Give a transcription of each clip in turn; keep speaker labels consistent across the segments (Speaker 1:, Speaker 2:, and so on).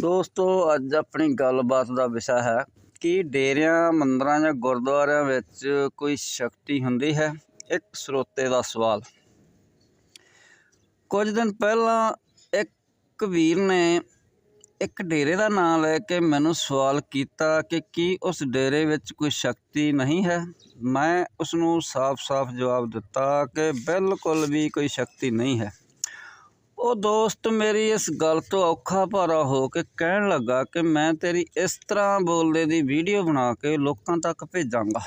Speaker 1: ਦੋਸਤੋ, ਅੱਜ ਆਪਣੀ ਗੱਲਬਾਤ ਦਾ ਵਿਸ਼ਾ ਹੈ ਕਿ ਡੇਰਿਆਂ, ਮੰਦਰਾਂ ਜਾਂ ਗੁਰਦੁਆਰਿਆਂ ਵਿੱਚ ਕੋਈ ਸ਼ਕਤੀ ਹੁੰਦੀ ਹੈ? ਇੱਕ ਸਰੋਤੇ ਦਾ ਸਵਾਲ। ਕੁਝ ਦਿਨ ਪਹਿਲਾਂ ਇੱਕ ਵੀਰ ਨੇ ਇੱਕ ਡੇਰੇ ਦਾ ਨਾਮ ਲੈ ਕੇ ਮੈਨੂੰ ਸਵਾਲ ਕੀਤਾ ਕਿ ਕੀ ਉਸ ਡੇਰੇ ਵਿੱਚ ਕੋਈ ਸ਼ਕਤੀ ਨਹੀਂ ਹੈ? ਮੈਂ ਉਸ ਨੂੰ ਸਾਫ਼-ਸਾਫ਼ ਜਵਾਬ ਦਿੱਤਾ ਕਿ ਬਿਲਕੁਲ ਵੀ ਕੋਈ ਸ਼ਕਤੀ ਨਹੀਂ ਹੈ। ਉਹ ਦੋਸਤ ਮੇਰੀ ਇਸ ਗੱਲ ਤੋਂ ਔਖਾ ਭਾਰਾ ਹੋ ਕੇ ਕਹਿਣ ਲੱਗਾ ਕਿ ਮੈਂ ਤੇਰੀ ਇਸ ਤਰ੍ਹਾਂ ਬੋਲਦੇ ਦੀ ਵੀਡੀਓ ਬਣਾ ਕੇ ਲੋਕਾਂ ਤੱਕ ਭੇਜਾਂਗਾ।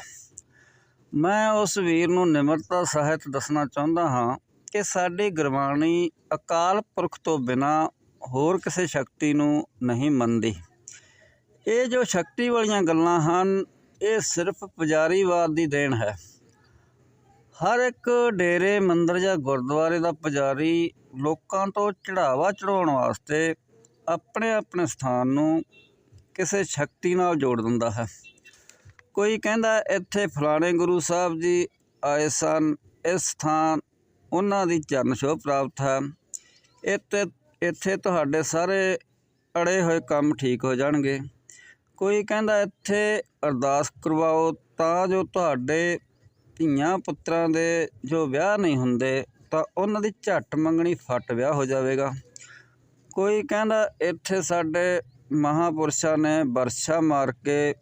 Speaker 1: ਮੈਂ ਉਸ ਵੀਰ ਨੂੰ ਨਿਮਰਤਾ ਸਹਿਤ ਦੱਸਣਾ ਚਾਹੁੰਦਾ ਹਾਂ ਕਿ ਸਾਡੀ ਗੁਰਬਾਣੀ ਅਕਾਲ ਪੁਰਖ ਤੋਂ ਬਿਨਾ ਹੋਰ ਕਿਸੇ ਸ਼ਕਤੀ ਨੂੰ ਨਹੀਂ ਮੰਨਦੀ। ਇਹ ਜੋ ਸ਼ਕਤੀ ਵਾਲੀਆਂ ਗੱਲਾਂ ਹਨ, ਇਹ ਸਿਰਫ ਪੁਜਾਰੀਵਾਦ ਦੀ ਦੇਣ ਹੈ। ਹਰ ਇੱਕ ਡੇਰੇ, ਮੰਦਰ ਜਾਂ ਗੁਰਦੁਆਰੇ ਦਾ ਪੁਜਾਰੀ ਲੋਕਾਂ ਤੋਂ ਚੜਾਵਾ ਚੜਾਉਣ ਵਾਸਤੇ ਆਪਣੇ ਆਪਣੇ ਸਥਾਨ ਨੂੰ ਕਿਸੇ ਸ਼ਕਤੀ ਨਾਲ ਜੋੜ ਦਿੰਦਾ ਹੈ। ਕੋਈ ਕਹਿੰਦਾ, ਇੱਥੇ ਫਲਾਣੇ ਗੁਰੂ ਸਾਹਿਬ ਜੀ ਆਏ ਸਨ। ਇਸ ਸਥਾਨ ਉਹਨਾਂ ਦੀ ਚਰਨ ਛੋਹ ਪ੍ਰਾਪਤ ਹੈ। ਇੱਥੇ ਇੱਥੇ ਤੁਹਾਡੇ ਸਾਰੇ ਅੜੇ ਹੋਏ ਕੰਮ ਠੀਕ ਹੋ ਜਾਣਗੇ। ਕੋਈ ਕਹਿੰਦਾ, ਇੱਥੇ ਅਰਦਾਸ ਕਰਵਾਓ ਤਾਂ ਜੋ ਤੁਹਾਡੇ ਧੀਆਂ ਪੁੱਤਰਾਂ ਦੇ ਜੋ ਵਿਆਹ ਨਹੀਂ ਹੁੰਦੇ, ਤਾਂ ਉਹਨਾਂ ਦੀ ਝੱਟ ਮੰਗਣੀ ਫੱਟ ਵਿਆਹ ਹੋ ਜਾਵੇਗਾ। ਕੋਈ ਕਹਿੰਦਾ, ਇੱਥੇ ਸਾਡੇ ਮਹਾਪੁਰਸ਼ਾਂ ਨੇ ਵਰਸ਼ਾ ਮਾਰ ਕੇ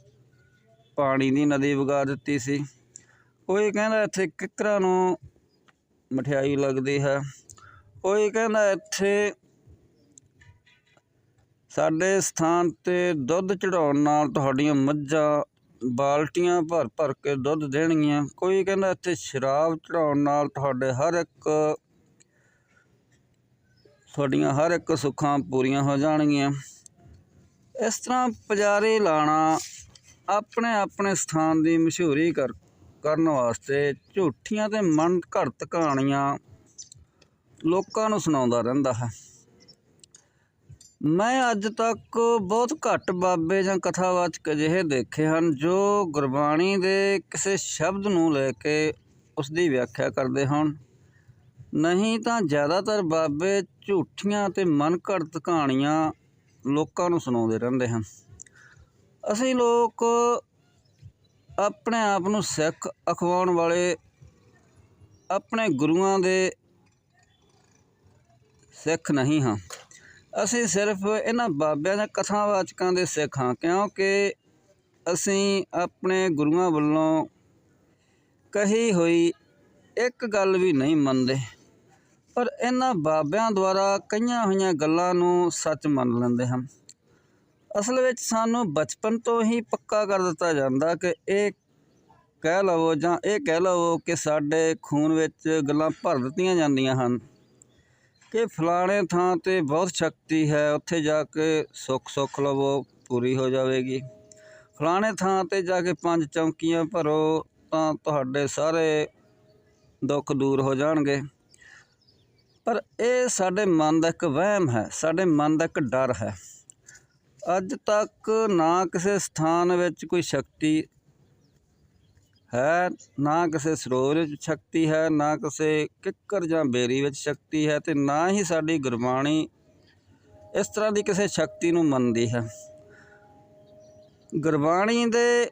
Speaker 1: ਪਾਣੀ ਦੀ ਨਦੀ ਵਗਾ ਦਿੱਤੀ ਸੀ। ਕੋਈ ਕਹਿੰਦਾ, ਇੱਥੇ ਕਿੱਕਰਾਂ ਨੂੰ ਮਠਿਆਈ ਲੱਗਦੀ ਹੈ। ਕੋਈ ਕਹਿੰਦਾ, ਇੱਥੇ ਸਾਡੇ ਸਥਾਨ ਤੇ ਦੁੱਧ ਚੜਾਉਣ ਨਾਲ ਤੁਹਾਡੀਆਂ ਮੱਝਾਂ ਬਾਲਟੀਆਂ ਭਰ ਭਰ ਕੇ ਦੁੱਧ ਦੇਣਗੀਆਂ। ਕੋਈ ਕਹਿੰਦਾ ਇੱਥੇ ਸ਼ਰਾਬ ਚੜਾਉਣ ਨਾਲ ਤੁਹਾਡੇ ਹਰ ਇੱਕ ਤੁਹਾਡੀਆਂ ਹਰ ਇੱਕ ਸੁੱਖਾਂ ਪੂਰੀਆਂ ਹੋ ਜਾਣਗੀਆਂ। ਇਸ ਤਰ੍ਹਾਂ ਪੁਜਾਰੀ ਲਾਣਾ ਆਪਣੇ ਆਪਣੇ ਸਥਾਨ ਦੀ ਮਸ਼ਹੂਰੀ ਕਰ, ਕਰਨ ਵਾਸਤੇ ਝੂਠੀਆਂ ਤੇ ਮਨ ਘੜਤ ਕਹਾਣੀਆਂ ਲੋਕਾਂ ਨੂੰ ਸੁਣਾਉਂਦਾ ਰਹਿੰਦਾ ਹੈ। ਮੈਂ ਅੱਜ ਤੱਕ ਬਹੁਤ ਘੱਟ ਬਾਬੇ ਜਾਂ ਕਥਾਵਾਚਕ ਅਜਿਹੇ ਦੇਖੇ ਹਨ ਜੋ ਗੁਰਬਾਣੀ ਦੇ ਕਿਸੇ ਸ਼ਬਦ ਨੂੰ ਲੈ ਕੇ ਉਸ ਦੀ ਵਿਆਖਿਆ ਕਰਦੇ ਹਨ ਨਹੀਂ ਤਾਂ ਜ਼ਿਆਦਾਤਰ ਬਾਬੇ ਝੂਠੀਆਂ ਤੇ ਮਨ ਘੜਤ ਕਹਾਣੀਆਂ ਲੋਕਾਂ ਨੂੰ ਸੁਣਾਉਂਦੇ ਰਹਿੰਦੇ ਹਨ। ਅਸੀਂ ਲੋਕ ਆਪਣੇ ਆਪ ਨੂੰ ਸਿੱਖ ਅਖਵਾਉਣ ਵਾਲੇ, ਆਪਣੇ ਗੁਰੂਆਂ ਦੇ ਸਿੱਖ ਨਹੀਂ ਹਾਂ। ਅਸੀਂ ਸਿਰਫ ਇਹਨਾਂ ਬਾਬਿਆਂ ਜਾਂ ਕਥਾਵਾਚਕਾਂ ਦੇ ਸਿੱਖ ਹਾਂ, ਕਿਉਂਕਿ ਅਸੀਂ ਆਪਣੇ ਗੁਰੂਆਂ ਵੱਲੋਂ ਕਹੀ ਹੋਈ ਇੱਕ ਗੱਲ ਵੀ ਨਹੀਂ ਮੰਨਦੇ। ਪਰ ਇਹਨਾਂ ਬਾਬਿਆਂ ਦੁਆਰਾ ਕਈਆਂ ਹੋਈਆਂ ਗੱਲਾਂ ਨੂੰ ਸੱਚ ਮੰਨ ਲੈਂਦੇ ਹਾਂ ਅਸਲ ਵਿੱਚ ਸਾਨੂੰ ਬਚਪਨ ਤੋਂ ਹੀ ਪੱਕਾ ਕਰ ਦਿੱਤਾ ਜਾਂਦਾ ਕਿ ਇਹ ਕਹਿ ਲਵੋ ਜਾਂ ਇਹ ਕਹਿ ਲਵੋ ਕਿ ਸਾਡੇ ਖੂਨ ਵਿੱਚ ਗੱਲਾਂ ਭਰ ਦਿੱਤੀਆਂ ਜਾਂਦੀਆਂ ਹਨ। ਕਿ ਫਲਾਣੇ ਥਾਂ ਤੇ ਬਹੁਤ ਸ਼ਕਤੀ ਹੈ, ਉੱਥੇ ਜਾ ਕੇ ਸੁੱਖ ਸੁੱਖ ਲਵੋ, ਪੂਰੀ ਹੋ ਜਾਵੇਗੀ। ਫਲਾਣੇ ਥਾਂ ਤੇ ਜਾ ਕੇ ਪੰਜ ਚੌਂਕੀਆਂ ਭਰੋ, ਤਾਂ ਤੁਹਾਡੇ ਸਾਰੇ ਦੁੱਖ ਦੂਰ ਹੋ ਜਾਣਗੇ। ਪਰ ਇਹ ਸਾਡੇ ਮਨ ਦਾ ਇੱਕ ਵਹਿਮ ਹੈ, ਸਾਡੇ ਮਨ ਦਾ ਇੱਕ ਡਰ ਹੈ। ਅੱਜ ਤੱਕ ਨਾ ਕਿਸੇ ਸਥਾਨ ਵਿੱਚ ਕੋਈ ਸ਼ਕਤੀ ਹੈ, ਨਾ ਕਿਸੇ ਸਰੋਵਰ ਵਿੱਚ ਸ਼ਕਤੀ ਹੈ, ਨਾ ਕਿਸੇ ਕਿੱਕਰ ਜਾਂ ਬੇਰੀ ਵਿੱਚ ਸ਼ਕਤੀ ਹੈ ਤੇ ਨਾ ਹੀ ਸਾਡੀ ਗੁਰਬਾਣੀ ਇਸ ਤਰ੍ਹਾਂ ਦੀ ਕਿਸੇ ਸ਼ਕਤੀ ਨੂੰ ਮੰਨਦੀ ਹੈ। ਗੁਰਬਾਣੀ ਦੇ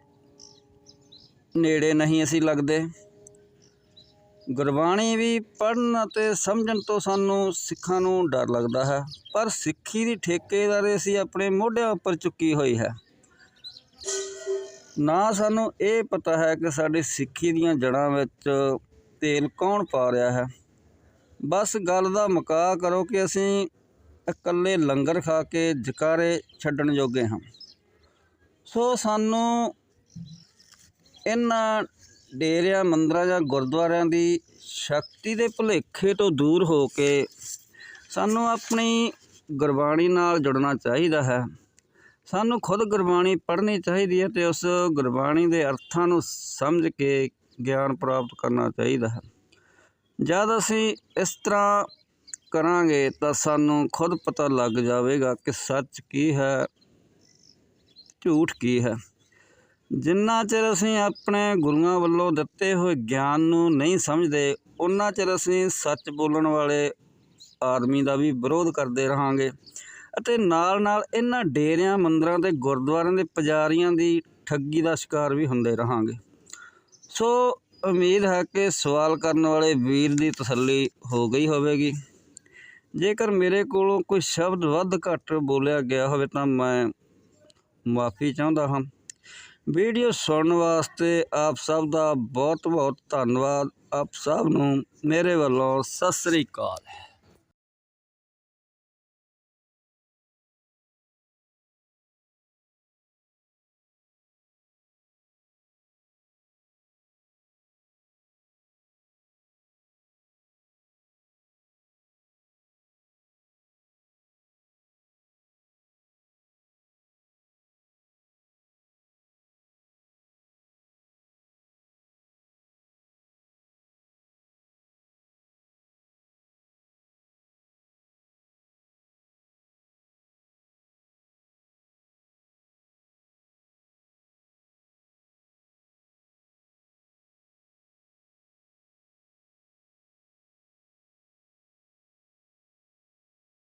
Speaker 1: ਨੇੜੇ ਨਹੀਂ ਅਸੀਂ ਲੱਗਦੇ। ਗੁਰਬਾਣੀ ਵੀ ਪੜ੍ਹਨ ਅਤੇ ਸਮਝਣ ਤੋਂ ਸਾਨੂੰ ਸਿੱਖਾਂ ਨੂੰ ਡਰ ਲੱਗਦਾ ਹੈ, ਪਰ ਸਿੱਖੀ ਦੀ ਠੇਕੇਦਾਰੀ ਅਸੀਂ ਆਪਣੇ ਮੋਢਿਆਂ ਉੱਪਰ ਚੁੱਕੀ ਹੋਈ ਹੈ। ਨਾ ਸਾਨੂੰ ਇਹ ਪਤਾ ਹੈ ਕਿ ਸਾਡੀ ਸਿੱਖੀ ਦੀਆਂ ਜੜ੍ਹਾਂ ਵਿੱਚ ਤੇਲ ਕੌਣ ਪਾ ਰਿਹਾ ਹੈ। ਬਸ ਗੱਲ ਦਾ ਮੁਕਾ ਕਰੋ ਕਿ ਅਸੀਂ ਇਕੱਲੇ ਲੰਗਰ ਖਾ ਕੇ ਜਕਾਰੇ ਛੱਡਣ ਯੋਗੇ ਹਾਂ। ਸੋ ਸਾਨੂੰ ਇਹਨਾਂ ਡੇਰਿਆਂ, ਮੰਦਰਾਂ ਜਾਂ ਗੁਰਦੁਆਰਿਆਂ ਦੀ ਸ਼ਕਤੀ ਦੇ ਭੁਲੇਖੇ ਤੋਂ ਦੂਰ ਹੋ ਕੇ ਸਾਨੂੰ ਆਪਣੀ ਗੁਰਬਾਣੀ ਨਾਲ ਜੁੜਨਾ ਚਾਹੀਦਾ ਹੈ। ਸਾਨੂੰ ਖੁਦ ਗੁਰਬਾਣੀ ਪੜ੍ਹਨੀ ਚਾਹੀਦੀ ਹੈ ਤੇ ਉਸ ਗੁਰਬਾਣੀ ਦੇ ਅਰਥਾਂ ਨੂੰ ਸਮਝ ਕੇ ਗਿਆਨ ਪ੍ਰਾਪਤ ਕਰਨਾ ਚਾਹੀਦਾ ਹੈ। ਜਦ ਅਸੀਂ ਇਸ ਤਰ੍ਹਾਂ ਕਰਾਂਗੇ ਤਾਂ ਸਾਨੂੰ ਖੁਦ ਪਤਾ ਲੱਗ ਜਾਵੇਗਾ ਕਿ ਸੱਚ ਕੀ ਹੈ, ਝੂਠ ਕੀ ਹੈ। ਜਿੰਨਾ ਚਿਰ ਅਸੀਂ ਆਪਣੇ ਗੁਰੂਆਂ ਵੱਲੋਂ ਦਿੱਤੇ ਹੋਏ ਗਿਆਨ ਨੂੰ ਨਹੀਂ ਸਮਝਦੇ ਉਨਾ ਚਿਰ ਅਸੀਂ ਸੱਚ ਬੋਲਣ ਵਾਲੇ ਆਦਮੀ ਦਾ ਵੀ ਵਿਰੋਧ ਕਰਦੇ ਰਹਾਂਗੇ। ਅਤੇ ਨਾਲ ਨਾਲ ਇਹਨਾਂ ਡੇਰਿਆਂ, ਮੰਦਰਾਂ ਤੇ ਗੁਰਦੁਆਰਿਆਂ ਦੇ ਪੁਜਾਰੀਆਂ ਦੀ ਠੱਗੀ ਦਾ ਸ਼ਿਕਾਰ ਵੀ ਹੁੰਦੇ ਰਹਾਂਗੇ। ਸੋ ਉਮੀਦ ਹੈ ਕਿ ਸਵਾਲ ਕਰਨ ਵਾਲੇ ਵੀਰ ਦੀ ਤਸੱਲੀ ਹੋ ਗਈ ਹੋਵੇਗੀ। ਜੇਕਰ ਮੇਰੇ ਕੋਲੋਂ ਕੋਈ ਸ਼ਬਦ ਵੱਧ ਘੱਟ ਬੋਲਿਆ ਗਿਆ ਹੋਵੇ ਤਾਂ ਮੈਂ ਮਾਫੀ ਚਾਹੁੰਦਾ ਹਾਂ। ਵੀਡੀਓ ਸੁਣਨ ਵਾਸਤੇ ਆਪ ਸਭ ਦਾ ਬਹੁਤ ਬਹੁਤ ਧੰਨਵਾਦ। ਆਪ ਸਭ ਨੂੰ ਮੇਰੇ ਵੱਲੋਂ ਸਤਿ ਸ੍ਰੀ ਅਕਾਲ।